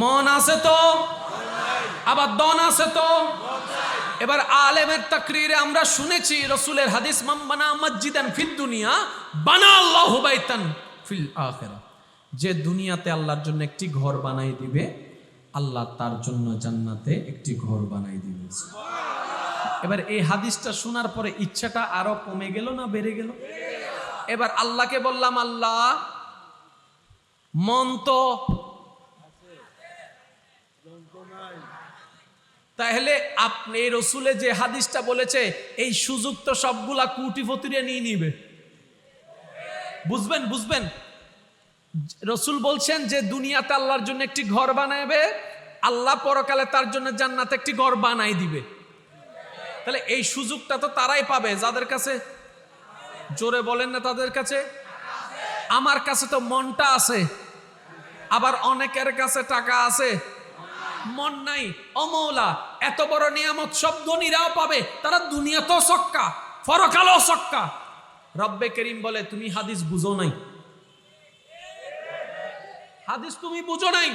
মন আছে তো? আবার দন আছে তো? এবার আলেমের তাকরিরে আমরা শুনেছি, রসুলের হাদিস মাম বানা মসজিদান ফিদ দুনিয়া, বানা আল্লাহ বাইতান ফিল আখিরা। যে দুনিয়াতে আল্লাহর জন্য একটি ঘর বানাই দিবে, আল্লাহ তার জন্য জান্নাতে একটি ঘর বানাই দিবে। এবার এই হাদিসটা শোনার পরে ইচ্ছাটা আরও কমে গেল না বেড়ে গেল? এবার আল্লাহকে বললাম, আল্লাহ, মন তো তাহলে আপনি এই রসুলে যে হাদিসটা বলেছে, এই সুযোগ তো সবগুলা কুটি ফতুরে নিয়ে নিবে। বুঝবেন বুঝবেন? রসুল বলছেন যে দুনিয়াতে আল্লাহর জন্য একটি ঘর বানাবে আল্লাহ পরকালে তার জন্য জান্নাতে একটি ঘর বানাই দিবে। তাহলে এই সুযোগটা তো তারাই পাবে, যাদের কাছে? জোরে বলেন না তাদের কাছে। আমার কাছে তো মনটা আছে, আবার অনেকের কাছে টাকা আছে। মন নাই। অমৌলা এত বড় নিয়ামত সব ধনীরাও পাবে, তারা দুনিয়া তো সক্কা, ফরকালও সক্কা। রব্বে করিম বলে, তুমি হাদিস বুঝো নাই। হাদিস তুমি বুঝো নাই।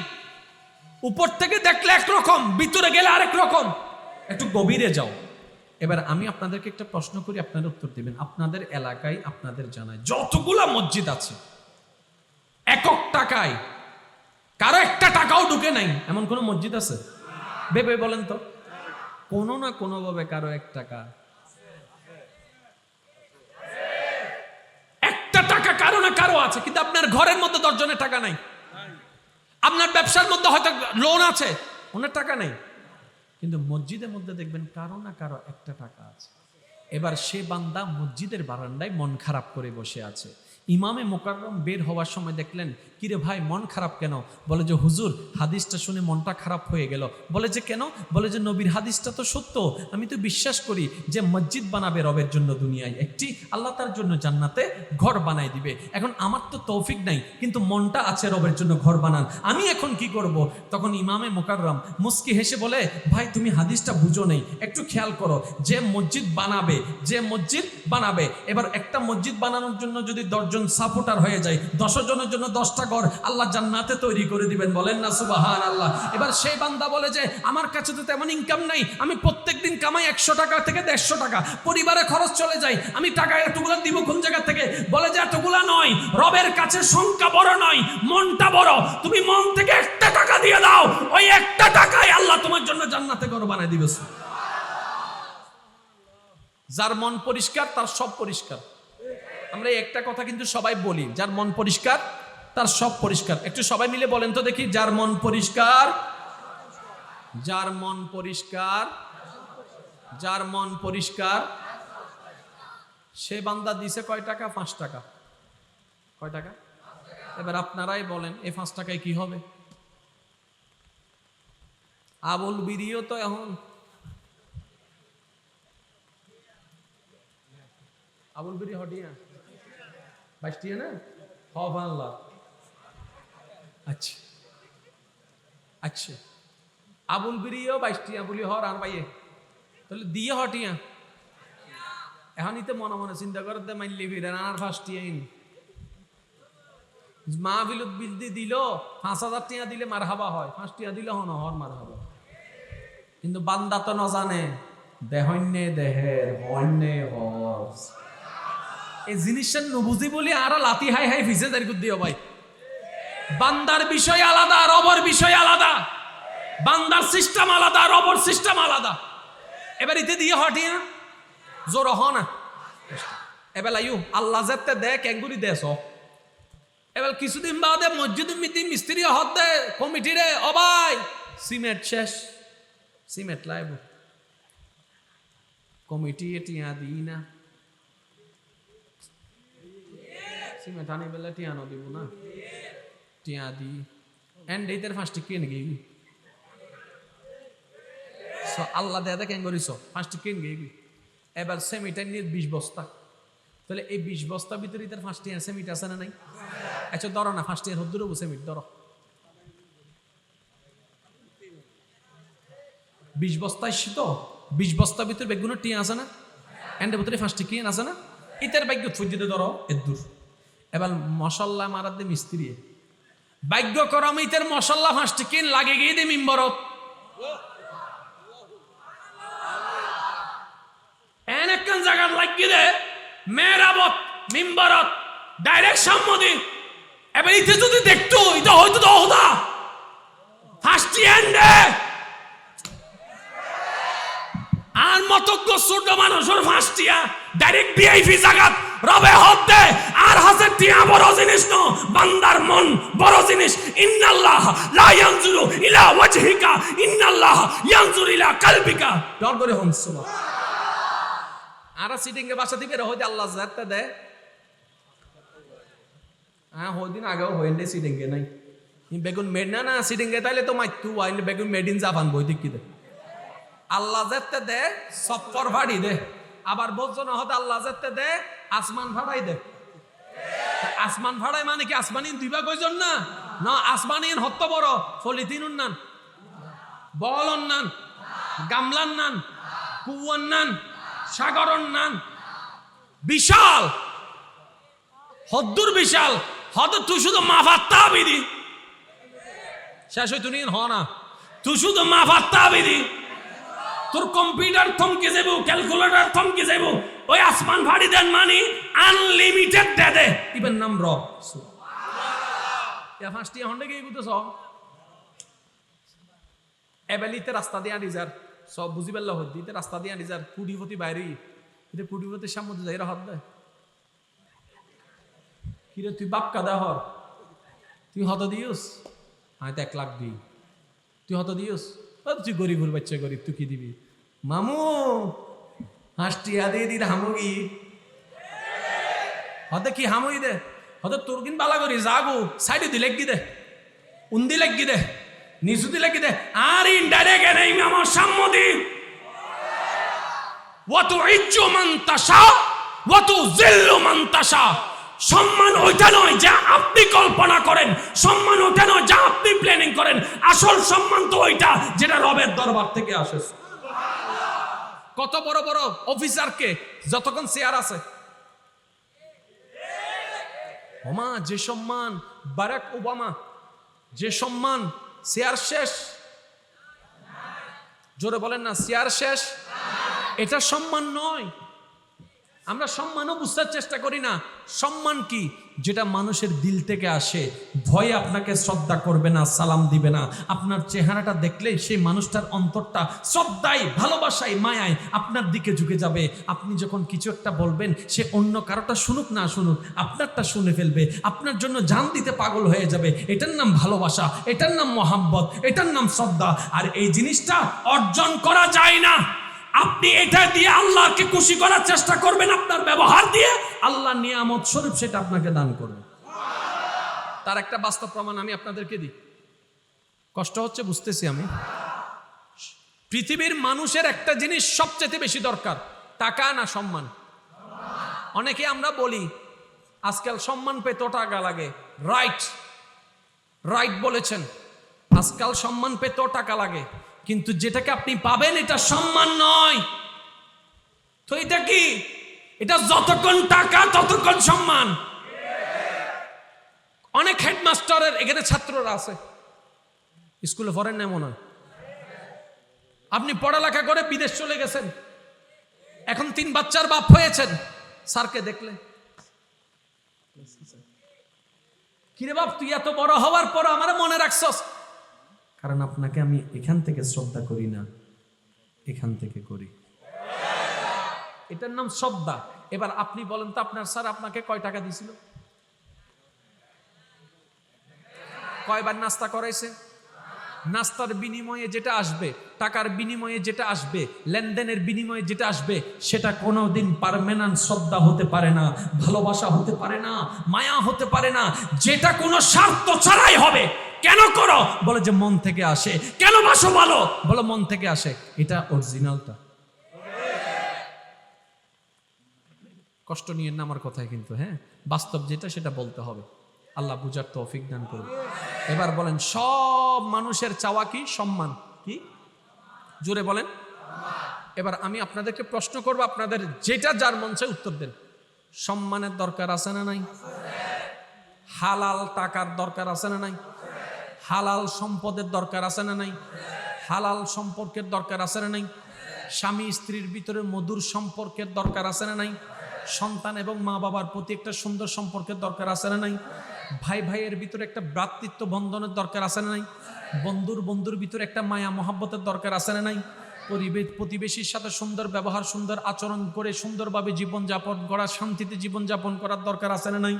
উপর থেকে দেখলে একরকম, ভিতরে গেলে আরেক রকম। একটু গভীরে যাও। এবার আমি আপনাদেরকে একটা প্রশ্ন করি, আপনারা উত্তর দিবেন। আপনাদের এলাকায়, আপনাদের জানায়, যতগুলা মসজিদ আছে, একক টাকায় কারও একটা টাকাও ঢুকে নাই। এমন কোনো মসজিদ আছে? ভেবে বলেন তো। কোনো না কোনো ভাবে কারও এক টাকা। একটা টাকা কারও না কারও আছে কিন্তু আপনার ঘরের মধ্যে দশজনের টাকা নাই। আপনার ব্যবসার মধ্যে হয়তো লোন আছে ওনার টাকা নেই। কিন্তু মসজিদের মধ্যে দেখবেন কারও না কারও একটা টাকা আছে। এবার সে বান্দা মসজিদের বারান্দায় মন খারাপ করে বসে আছে। ইমামে মোকাররম বের হওয়ার সময় দেখলেন, কিরে ভাই, মন খারাপ কেন? বলে যে, হুজুর, হাদিসটা শুনে মনটা খারাপ হয়ে গেল। বলে যে, কেন? বলে যে, নবীর হাদিসটা তো সত্য। আমি তো বিশ্বাস করি যে, মসজিদ বানাবে রবের জন্য দুনিয়ায়। একটি আল্লাহ তার জন্য জান্নাতে ঘর বানাই দিবে। এখন আমার তো তৌফিক নাই, কিন্তু মনটা আছে রবের জন্য ঘর বানান। আমি এখন কি করব? তখন ইমামে মোকাররম মুস্কি হেসে বলে, ভাই, তুমি হাদিসটা বুঝো নেই। একটু খেয়াল করো, যে মসজিদ বানাবে, যে মসজিদ বানাবে, এবার একটা মসজিদ বানানোর জন্য যদি দশজন সাপোর্টার হয়ে যায়। দশ জনের জন্য দশটা ঘর আল্লাহ জান্নাতে তৈরি করে দিবেন। বলেন না সুবাহান আল্লাহ এবার সেই বান্দা বলে যে, আমার কাছে তো তেমন ইনকাম নাই। আমি প্রত্যেক দিন কামাই একশো টাকা থেকে দেড়শো টাকা। পরিবারে খরচ চলে যায়। আমি টাকা এতগুলো দিব কোন জায়গা থেকে? বলে যে, এতগুলা নয়। রবের কাছে সংখ্যা বড় নয়। মনটা বড়। তুমি মন থেকে একটা টাকা দিয়ে দাও। ওই একটা টাকায় আল্লাহ তোমার জন্য জান্নাতে ঘর বানাই দিবে। যার মন পরিষ্কার, তার সব পরিষ্কার। আমরা একটা কথা কিন্তু সবাই বলি, যার মন পরিষ্কার, তার সব পরিষ্কার। একটু সবাই মিলে বলেন তো দেখি, যার মন পরিষ্কার, যার মন পরিষ্কার, যার মন পরিষ্কার, সে বান্দা দিছে কয় টাকা? পাঁচ টাকা। কয় টাকা? এবার আপনারাই বলেন এই পাঁচ টাকায় কি হবে? আবুল বিরিও তো এখন। আবুল বিরি হটিয়া। বাইশটিয়া না হব আল্লাহ আচ্ছা আচ্ছা আবুল বিরিও বাইশটিয়া বলি হর আর বাইয়ে তাহলে দিয়ে হটিয়া এখনই তো মনে মনে চিন্তা করে দে মাইলি ফিরে আর ফার্স্টিয়া ইন মা বিলুত বিল দি দিল পাঁচ হাজার টিয়া দিলে মার হাবা হয় পাঁচ টিয়া দিলে হন হর মার হাবা কিন্তু বান্দা তো ন জানে দেহন্যে দেহের হন্যে হস এই জিনিসটা নবুঝি বলি আর লাতি হাই হাই ফিসে দাঁড়ি দিও ভাই। বান্দার বিষয় আলাদা, রবর বিষয় আলাদা। বান্দার সিস্টেম আলাদা, রবর সিস্টেম আলাদা। এবার ইতে দিয়ে হটিয়া জোর হ না। এবার আইউ আল্লাহ যেতে দে ক্যাঙ্গুরি দেশ এবার কিছুদিন বাদে মসজিদ মিতি মিস্ত্রি হত দে, কমিটি রে অবাই সিমেন্ট শেষ। সিমেন্ট লাইব। কমিটি টিয়া দিই না। সিমেন্ট আনি বেলা টিয়া ন দিব না টিয়া দি এন্ড এইটার ফার্স্টে কেন গেবি সো আল্লাহ দেয়া কেন করিস ফার্স্টে কেন গেবি এবার সেমিটা নিয়ে বস্তা তাহলে এই বিশ বস্তা ভিতরে তার ফার্স্ট ইয়ার সেমিট আছে না নাই আচ্ছা ধরো না ফার্স্ট ইয়ার হদ্দুর সেমিট ধরো বিশ বস্তায় শীত বিশ বস্তা ভিতরে বেগুনো টিয়া আছে না এন্ডের ভিতরে ফার্স্টে কি আছে না ইতার বাইক ফুজিতে ধরো এবার মশাল্লা মারার দিয়ে মিস্ত্রি ভাগ্য করমিতের মশল্লা ফাঁসটি কিন লাগে গিয়ে দে মিম্বরত এন একখান লাগিয়ে দে? মেয়েরাবত মিম্বরত, ডাইরেক্ট সম্মতি। এবার ইতে যদি দেখতো এটা হয়তো তো হতা ফাঁসটি এন দে। আর মতজ্ঞ ছোট মানুষের ফাঁসটিয়া ডাইরেক্ট ভিআইপি জাগাত। রবে হতে টিয়া বড় জিনিস ন, বান্দার মন বড় জিনিস। ইন্নাল্লাহ লা ইয়ানজুরু ইলা ওয়াজহিকা, ইন্নাল্লাহ ইয়ানজুরু ইলা কালবিকা। ডর করে হন সুবহান আর সিটিং এ বাসা আল্লাহ দে হ্যাঁ আগেও হইন্ডে সিটিং এ নাই? বেগুন মেড না না সিটিং এ তাইলে তো মাইতু বেগুন মেড ইন জাপান বই দেখি দে? আল্লাহ যেতে দে সফর ভাড়ি দে। আবার বলছো না হতে আল্লাহ যেতে দে আসমান ভাড়াই দে। আসমান ভাড়াই মানে কি আসমানিন দুইবা কয়জন না? না, আসমানিন হত্ত বড়। ফলিতিন উন্নান বল উন্নান গামলান নান, কুয়ান নান, সাগরন নান। বিশাল! হদ্দুর বিশাল! হদ তুই শুধু মাফাত্তা বিধি শেষ হই তুই হ না। তুই শুধু মাফাত্তা বিধি তোর কম্পিউটার থমকে যাব, ক্যালকুলেটর থমকে যাব। ওই আসমান ভাড়ি দেন মানি আনলিমিটেড দে দে। ইবেন নাম র। ইয়া ফাঁসটি হন্ডে গিয়ে গুতেছ। এবেলিতে রাস্তা দিয়ে আনি সব বুঝি পেল হদ্দিতে রাস্তা দিয়ে আনি কুড়িপতি বাইরে। এটা কুড়িপতির সামনে যাই হদ দে। কিরে, তুই বাপ কাদা হর। তুই হত দিওস তো এক লাখ দিই তুই হত দিওস তুই গরিবুর বাচ্চা গরিব, তুই কি দিবি? মামু, হাঁসটি আদি দি হামুগি হতে কি হামুই দে? হতে তোর কিন বালা করি যাগু সাইডে দি লেগি দে, উন্দি লেগি দে দি লেগি দে। আর ইনডাইরেক্ট এনেই আমার সম্মতি ওয়াতু ইজ্জু মান তাশা ওয়াতু জিল্লু মান তাশা। সম্মান ওইটা নয়, যা আপনি কল্পনা করেন। সম্মান ওইটা নয়, যা আপনি প্ল্যানিং করেন। আসল সম্মান তো ওইটা যেটা রবের দরবার থেকে আসে। কত বড় বড় অফিসারকে যতক্ষণ চেয়ার আছে। ওমা, যে সম্মান, বারাক ওবামা, যে সম্মান চেয়ার শেষ। জোরে বলেন না চেয়ার শেষ। এটা সম্মান নয়। আমরা সম্মানও বুঝতে চেষ্টা করি না। সম্মান কি? যেটা মানুষের দিল থেকে আসে, ভয়ে আপনাকে শ্রদ্ধা করবে না, সালাম দিবে না। আপনার চেহারাটা দেখলে সেই মানুষটার অন্তরটা শ্রদ্ধায়, ভালোবাসায়, মায়ায় আপনার দিকে ঝুঁকে যাবে। আপনি যখন কিছু একটা বলবেন, সে অন্য কারোটা শুনুক না শুনুক, আপনারটা শুনে ফেলবে। আপনার জন্য জান দিতে পাগল হয়ে যাবে। এটার নাম ভালোবাসা, এটার নাম মহাব্বত, এটার নাম শ্রদ্ধা। আর এই জিনিসটা অর্জন করা যায় না। আপনি এটা দিয়ে আল্লাহকে খুশি করার চেষ্টা করবেন আপনার ব্যবহার দিয়ে, আল্লাহ নিয়ামত স্বরূপ সেটা আপনাকে দান করবে। তার একটা বাস্তব প্রমাণ আমি আপনাদেরকে দিই। কষ্ট হচ্ছে, বুঝতেছি আমি। পৃথিবীর মানুষের একটা জিনিস সবচেয়ে বেশি দরকার, টাকা না সম্মান। অনেকে আমরা বলি, আজকাল সম্মান পেতে টাকা লাগে। রাইট রাইট বলেছেন। আজকাল সম্মান পেতেও টাকা লাগে। কিন্তু যেটাকে আপনি পাবেন এটা সম্মান নয়। তো এটা কি? এটা যতক্ষণ টাকা, ততক্ষণ সম্মান। অনেক হেডমাস্টারের এখানে ছাত্ররা আছে। স্কুলে পড়েন না মনে হয়। আপনি পড়ালেখা করে বিদেশ চলে গেছেন। এখন তিন বাচ্চার বাপ হয়েছেন। স্যারকে দেখলে কিরে বাপ, তুই এত বড় হওয়ার পর আমার মনে রাখছস? কারণ আপনাকে আমি এখান থেকে শ্রদ্ধা করি না, এখান থেকে করি। এটার নাম শ্রদ্ধা। এবার আপনি বলেন তো আপনার স্যার আপনাকে কয় টাকা দিছিল কয়বার নাস্তা করাইছে? নাস্তার বিনিময়ে যেটা আসবে, টাকার বিনিময়ে যেটা আসবে, লেনদেনের বিনিময়ে যেটা আসবে, সেটা কোনোদিন পারমানেন্ট শ্রদ্ধা হতে পারে না, ভালোবাসা হতে পারে না, মায়া হতে পারে না, যেটা কোনো স্বার্থ ছাড়াই হবে। কেন করো? বলে যে মন থেকে আসে। কেন বাসো ভালো বলো মন থেকে আসে। এটা অরিজিনালটা। কষ্ট নিয়ে না আমার কথায় কিন্তু হ্যাঁ? বাস্তব যেটা সেটা বলতে হবে। আল্লাহ বুঝার তৌফিক দান করবে এবার বলেন, সব মানুষের চাওয়া কি? সম্মান। কি? জোরে বলেন। এবার আমি আপনাদেরকে প্রশ্ন করব, আপনাদের যেটা যার মন চায় উত্তর দেন। সম্মানের দরকার আছে না নাই? হালাল টাকার দরকার আছে না নাই? হালাল সম্পদের দরকার আছে না নাই? হালাল সম্পর্কের দরকার আছে না নাই? স্বামী স্ত্রীর ভিতরে মধুর সম্পর্কের দরকার আছে না নাই? সন্তান এবং মা বাবার প্রতি একটা সুন্দর সম্পর্কের দরকার আছে না নাই? ভাই ভাইয়ের ভিতরে একটা ভ্রাতৃত্ব বন্ধনের দরকার আছে না নাই? বন্ধুর বন্ধুর ভিতরে একটা মায়া মহাব্বতের দরকার আছে না নাই? পরিবেশ, প্রতিবেশীর সাথে সুন্দর ব্যবহার, সুন্দর আচরণ করে সুন্দরভাবে জীবনযাপন করা, শান্তিতে জীবনযাপন করার দরকার আছে না নাই?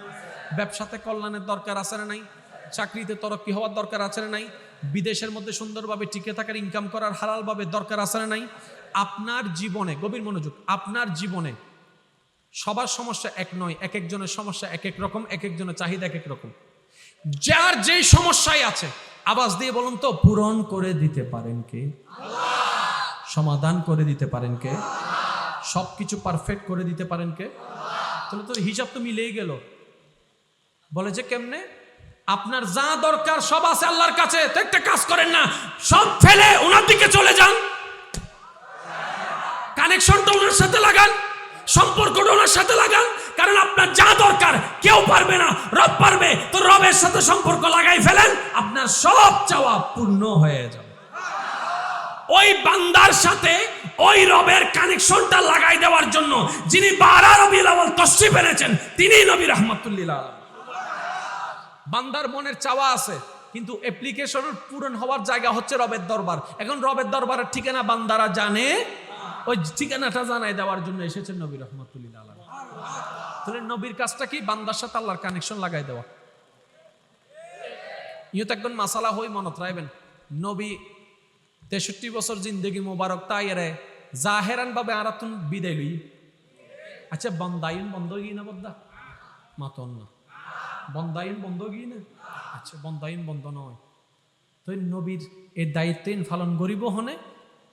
ব্যবসাতে কল্যাণের দরকার আছে না নাই? চাকরিতে তরক্কি হওয়ার দরকার আছে না নাই? বিদেশের মধ্যে সুন্দরভাবে টিকে থাকার ইনকাম করার হালালভাবে দরকার আছে না নাই? আপনার জীবনে, গভীর মনোযোগ, আপনার জীবনে সবার সমস্যা এক নয়, এক একজনের সমস্যা এক এক রকম, এক একজনের চাহিদা এক এক রকম। যার যে সমস্যায় আছে, আওয়াজ দিয়ে বলুন তো, পূরণ করে দিতে পারেন কে? সমাধান করে দিতে পারেন কে? সব কিছু পারফেক্ট করে দিতে পারেন কে? তাহলে তো হিসাব তো মিলেই গেল। বলে যে কেমনে? আপনার যা দরকার সব আছে আল্লাহর কাছে। তো একটা কাজ করেন না, সব ফেলে ওনার দিকে চলে যান। কানেকশনটা ওনার সাথে লাগান, সম্পর্কটা ওনার সাথে লাগান, কারণ আপনার যা দরকার, কেউ পারবে না, রব পারবে। তো রবের সাথে সম্পর্ক লাগাই ফেলেন, আপনার সব চাওয়া পূর্ণ হয়ে যাবে। ওই বান্দার সাথে ওই রবের কানেকশনটা লাগাই দেওয়ার জন্য যিনি বারা রবি আওয়াল তশরিফ এনেছেন, তিনিই নবী রহমতুল্লিল আলম বান্দার মনের চাওয়া আছে, কিন্তু অ্যাপ্লিকেশনের পূরণ হওয়ার জায়গা হচ্ছে রবের দরবার। এখন রবের দরবারের ঠিকানা বান্দারা জানে, ওই ঠিকানাটা জানাই দেওয়ার জন্য এসেছেন নবী রহমতুল্লিল আলম তাহলে নবীর কাজটা কি? বান্দার সাথে আল্লাহর কানেকশন লাগাই দেওয়া। ইয়ে তো একদম মাসালা হই মনত রাখবেন। নবী তেষট্টি বছর জিন্দগি মোবারক তাই এরে জাহেরান ভাবে আরাতুন বিদায় লই। আচ্ছা বন্দায়ন বন্ধ গিয়ে না বদ্দা মাতন না বন্দায়ন গিয়ে না? আচ্ছা বন্দায়ন বন্ধ নয়। তো নবীর এই দায়িত্বেন পালন করিব হনে?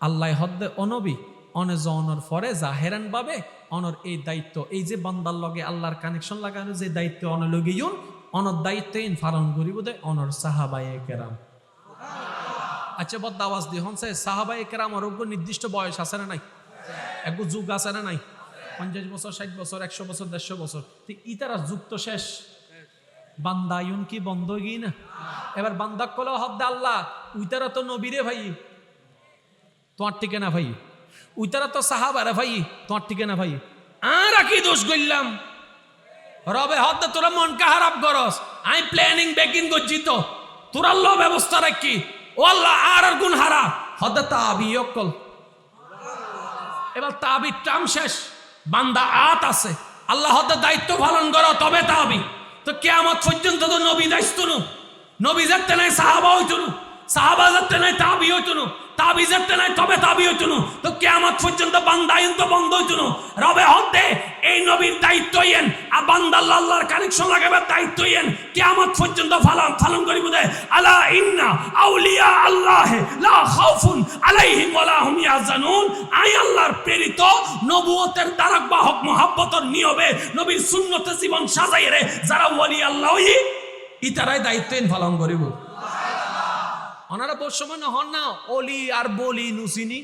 আল্লাহ হদ্দে অনবী, অনে জনর ফরে, জাহেরান ভাবে অনর এই দায়িত্ব। এই যে বন্দার লগে আল্লাহর কানেকশন লাগানো, যে দায়িত্ব অনলগে ইউন অনর দায়িত্বেন পালন করিব দে অনর সাহাবায়ে কেরাম। আচ্ছা বদ আওয়াজ দি হনসে সাহাবাই কেরাম অরোগ্য নির্দিষ্ট বয়স আছে না নাই? এক যুগ আছে না নাই? পঞ্চাশ বছর, ষাট বছর, একশো বছর, দেড়শো বছর। তো ইতারা যুগ তো শেষ। বান্দায়ুন কি বন্ধ গিয়ে না এবার বান্দাক কলে হদ্দে আল্লাহ, উইতারা তো নবীরে ভাই। তোমার টিকে না ভাই? উইতারা তো সাহাবারে ভাই, তোমার টিকে না ভাই? আর কি দোষ করলাম? রবে হদ্দে তোরা মন কাহারাপ করস। আই প্ল্যানিং বেকিং করছি তো। তোরা ল ব্যবস্থা রাখি। ও আল্লাহ, আর আর গুণ হারা। হদ্দে তাবি অকল এবার তাবি টাম শেষ। বান্দা আত আছে। আল্লাহ হদ্দে দায়িত্ব পালন করো, তবে তাবি। তো কেয়ামত পর্যন্ত তো নবী নু নবী যাতে নাই সাহাবা হইতো সাহাবা যাতে নাই তাবি হইতো নু তাবি নাই, তবে বান্দায়ন তো হদ্দে এই দায়িত্ব দায়িত্ব আলা আই প্রেরিত নবুয়তের দ্বারক বাহক মহাব্বতর নিয়বে নবীর সুন্নতে জীবন সাজাই রে, যারা ওয়ালি ইতারাই দায়িত্বহীন পালন করিব। ওনারা বর্ষমান হন না, অলি আর বলি নুসিনি।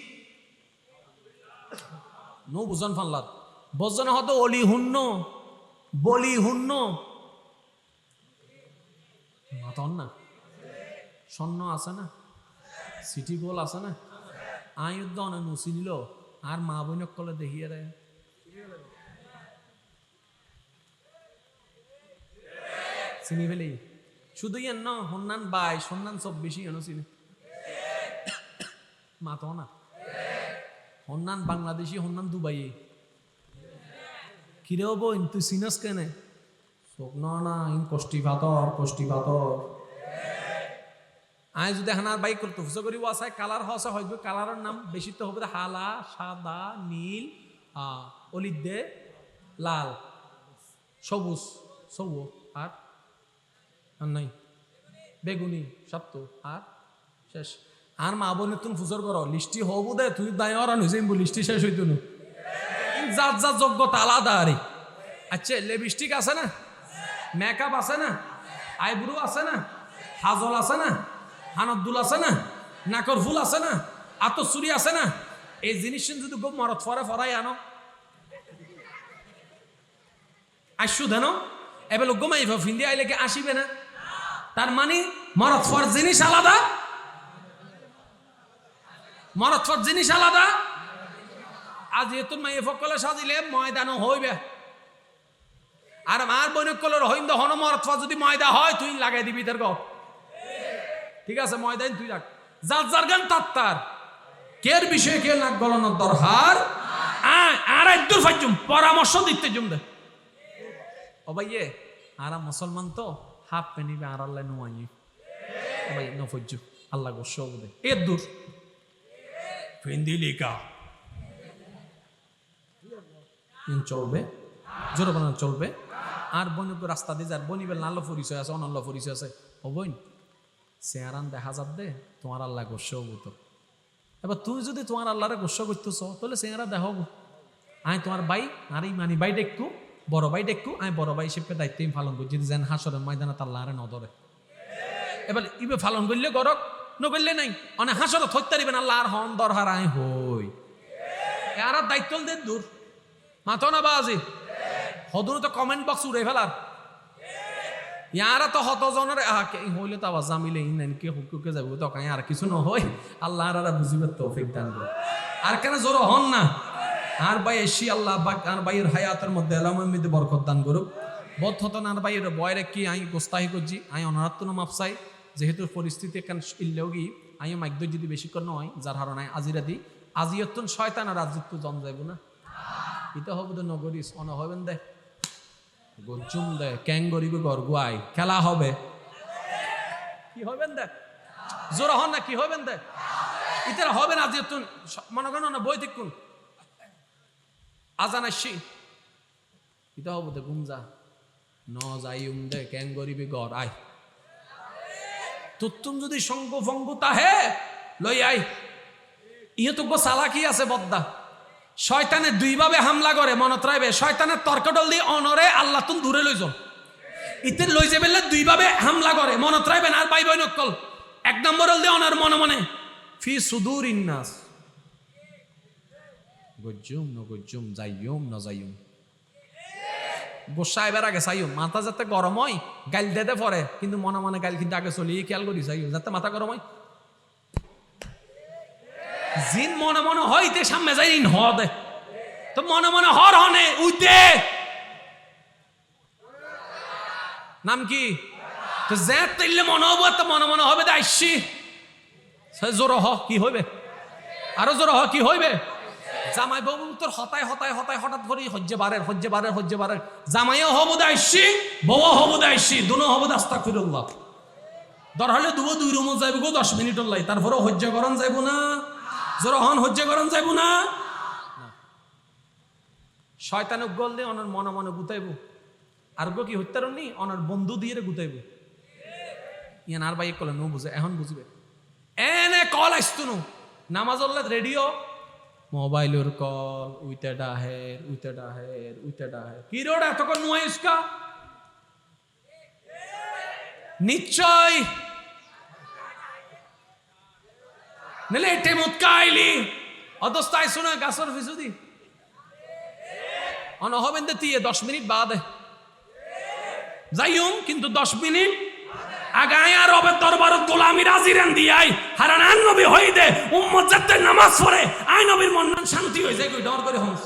নো বুঝন ফানলার। বজন হতো অলি হুন্ন, বলি হুন্ন। মাতন না। স্বর্ণ আছে না, সিটি গোল আছে না। আয়ুদ্ধ না নুসি নিল আর মা বোনক কলে দেখিয়ে রে চিনি ফেলি? শুধু ইয়েন ন, হন্নান বাই, সন্নান চব্বিশি এনো চিনি মাতো না। হন্নান বাংলাদেশি, হন্নান দুবাই কিরে হব তুই চিনস কেনে? চোখ ন না ইন কষ্টি পাতর কষ্টি পাতর আই যদি হানার বাইক করতে ফুসো করিব আছে কালার হসে হইবে কালারের নাম বেশি তো হবে হালা, সাদা, নীল অলিদে লাল, সবুজ আর আর নাই। বেগুনি, সপ্ত, আর? শেষ। আর মা বোনের তুমি ফুজর করো লিস্টি হবু দে, তুই দায় অরান হয়েছে লিস্টি শেষ হইতো না যার যার যোগ্যতা আলাদা আরে আচ্ছা লিপস্টিক আছে না? মেকআপ আছে না? আইব্রু আছে না? হাজল আছে না? হানদ্দুল আছে না? নাকর ফুল আছে না? আতসুরি আছে না? এই জিনিস যদি গো মরত ফরে ফরাই আনো। আসু দেন এবার গোমাই ফিন্দি আইলে কি আসিবে না? তার মানে ফর জিনিস আলাদা? ফর জিনিস আলাদা? আজ এতুন মাই ফকলে সাজিলে ময়দানও হইবে। আর আমার বইনক কলর হইম হন ফর যদি ময়দা হয়, তুই লাগাই দিবি তার ঠিক আছে, ময়দান তুই রাখ। যার যার গান তাত্তার কের বিষয়ে কে নাক গলানোর দরকার আর একদূর ফাইজুম, পরামর্শ দিতে জুম দে। ও ভাইয়ে আরা মুসলমান তো? হাফ পেনিবে আর আল্লাহ নুয়াই ভাই নফজ্জু আল্লাহ গোস্ব দে। এর দূর। ফিন্দিলিকা ইন চলবে। জোরে বানানো চলবে। আর বনিব রাস্তা দিয়ে যার বনিবেল নাল্য পরিচয় আছে অনল্য পরিচয় আছে। ও বইন দেখা যাত দে তোমার আল্লাহ গোস্ব তো। এবার তুই যদি তোমার আল্লাহরে গোস্ব করতেছ, তাহলে চেহারা দেখাব আয় তোমার বাই আর এই মানি বাই ডেকু বড় বাই ডেকু আয় বড় বাই হিসেবে দায়িত্ব আমি পালন করি। যদি যেন হাসরের ময়দানে তার লারে নদরে এবার ইবে পালন করলে গরক নকরলে নাই। অনেক হাসর থইতে দিবেন আল্লাহ আর হন দরহার আয় হই। আর দায়িত্ব দে দূর। মাথো না বাজি। হদুন তো কমেন্ট বক্স উড়ে ফেলার। ইয়ারা তো হত জনের আহাকে হইলে তো আবার জামিলে ইনান কে হুকুকে যাব তো আর কিছু ন হয় আল্লাহ আর বুঝিবে তৌফিক দান আর কেন জোর হন না? আর ভাই এসি আল্লাহ আর ভাইয়ের হায়াতের মধ্যে এলামিতে বরকত দান করুক। বোধ হতো না আর ভাইয়ের বয়রে কি আই গোস্তাহি করছি, আই অনারাত্ম মাপসাই যেহেতু পরিস্থিতি এখান ইল্লেও গি আই মাইদ্য যদি বেশি করে নয়, যার হারণায় আজিরা দি। আজিয়তন শয়তান আর রাজত্ব জন যাইব না। এটা হবে তো নগরিস অন হবেন দে। গজ্জুম দে, ক্যাং গরিবে গরগুয়াই খেলা হবে। কি হবেন দে? জোরা হন না, কি হবেন দে? ইতারা হবে না যে তুন মনে করেন না, বই দেখুন। আজান আসছি। ইতা হব দে গুমজা। ন যাই উম দে ক্যাং গরিবে গর আই তুত্তুম যদি সঙ্গ ভঙ্গ তাহে, লই আই ইহে তো সালাকি আছে বদ্দা। শয়তানে দুইভাবে হামলা করে, মনত রাখবে শয়তানের তর্কডল দিয়ে অনরে আল্লাহ তুন দূরে লই যাও ইতে লই যাবে দুইভাবে হামলা করে, মনত রাখবেন আর পাইব নকল এক নম্বর হল দিয়ে অনার মনে মনে, ফি সুদূর ইন্নাস গজ্জুম, ন গজ্জুম, যাইয়ুম, ন যাইয়ুম। গোসা এবার আগে চাইও মাথা যাতে গরম হয়, গাইল দেতে পরে, কিন্তু মনে মনে গাইল কিন্তু আগে চলি খেয়াল করি চাইও যাতে মাথা গরম হয়। জিন মনে মনে হইতে সামনে যাই হ দে। তো মনে মনে হর হনে, উইতে। নাম কি? তো যে তৈলে মনে হব, তো মনে মনে হবে দে, আইসি। সে জোর হ কি হইবে? আরও জোর হ কি হইবে? জামাই বাবু তোর হতায় হতায় হতায় হঠাৎ করে হজ্জে বারের হজ্জে বারের হজ্জে বারের। জামাইও হব দে আইসি বউ হব দে আইসি দুনো হব দে আস্তা ফিরুল্লাহ দর হলে দুবো দুই রুমও যাইব গো, দশ মিনিটর লাই। তারপরে হজ্জে গরম যাইব না। জোর হন, হজ্জে গরম যাইব না। শয়তানে গল দিয়ে অনার মনে মনে গুতাইব। আর গো কি হত্যার নি অনার বন্ধু দিয়ে গুতাইব। ইয়ান আর বাইক কলে নো বুঝে, এখন বুঝবে। এনে কল আসতো নামাজ রেডিও। মোবাইলের কল উইতে ডাহের উইতে ডাহের উইতে ডাহের। কি রোড এতক্ষণ নুয়াই উস্কা নিশ্চয়। নেলে এটে মুতকাইলি অদস্তায় শোনা গাছর ফিসুদি অন হবেন দে তিয়ে, দশ মিনিট বাদে। যাইম কিন্তু দশ মিনিট আগায় আর রবের দরবারত গোলামি রাজিরান দিয়াই। হারান আন নবী হই দে উম্মত যাতে নামাজ পড়ে আই নবীর মন শান্তি হয়ে যায় কই ডর করে হমস